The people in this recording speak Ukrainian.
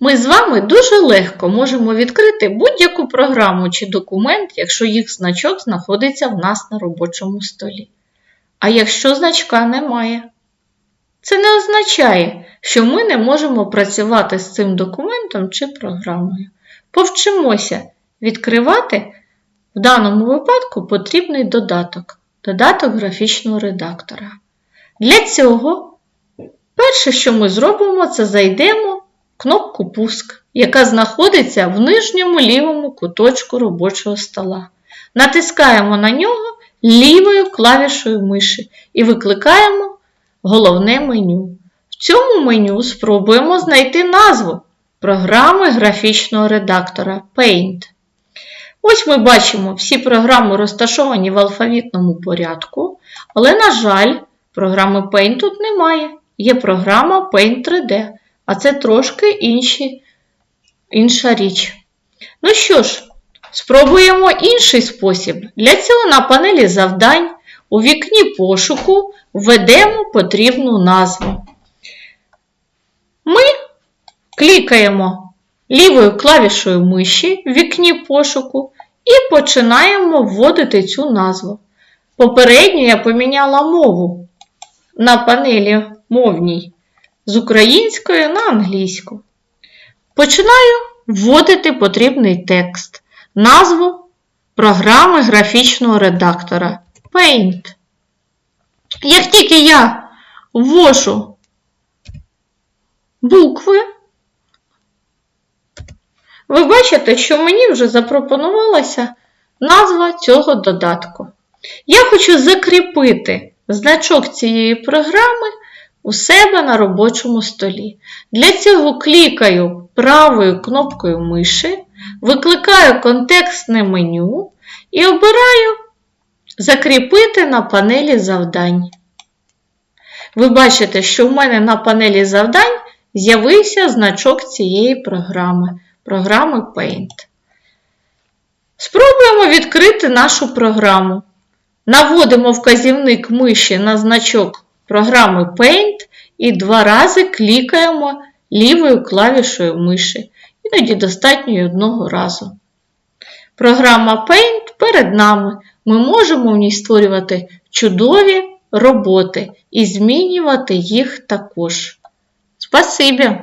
Ми з вами дуже легко можемо відкрити будь-яку програму чи документ, якщо їх значок знаходиться в нас на робочому столі. А якщо значка немає, це не означає, що ми не можемо працювати з цим документом чи програмою. Повчимося відкривати в даному випадку потрібний додаток додаток графічного редактора. Для цього перше, що ми зробимо, це зайдемо кнопку Пуск, яка знаходиться в нижньому лівому куточку робочого стола. Натискаємо на нього лівою клавішою миші і викликаємо головне меню. В цьому меню спробуємо знайти назву програми графічного редактора Paint. Ось ми бачимо, всі програми розташовані в алфавітному порядку, але, на жаль, програми Paint тут немає. Є програма Paint 3D, а це трошки інші, інша річ. Ну що ж, спробуємо інший спосіб. Для цього на панелі завдань у вікні пошуку введемо потрібну назву. Ми клікаємо лівою клавішою миші в вікні пошуку і починаємо вводити цю назву. Попередньо я поміняла мову на панелі мовній з української на англійську. Починаю вводити потрібний текст, назву програми графічного редактора Paint. Як тільки я ввожу букви, ви бачите, що мені вже запропонувалася назва цього додатку. Я хочу закріпити значок цієї програми у себе на робочому столі. Для цього клікаю правою кнопкою миші, викликаю контекстне меню і обираю Закріпити на панелі завдань. Ви бачите, що в мене на панелі завдань з'явився значок цієї програми, програми Paint. Спробуємо відкрити нашу програму. Наводимо вказівник миші на значок програми Paint і два рази клікаємо лівою клавішою миші. Іноді достатньо й одного разу. Програма Paint перед нами. Ми можемо в ній створювати чудові роботи і змінювати їх також. Спасибі!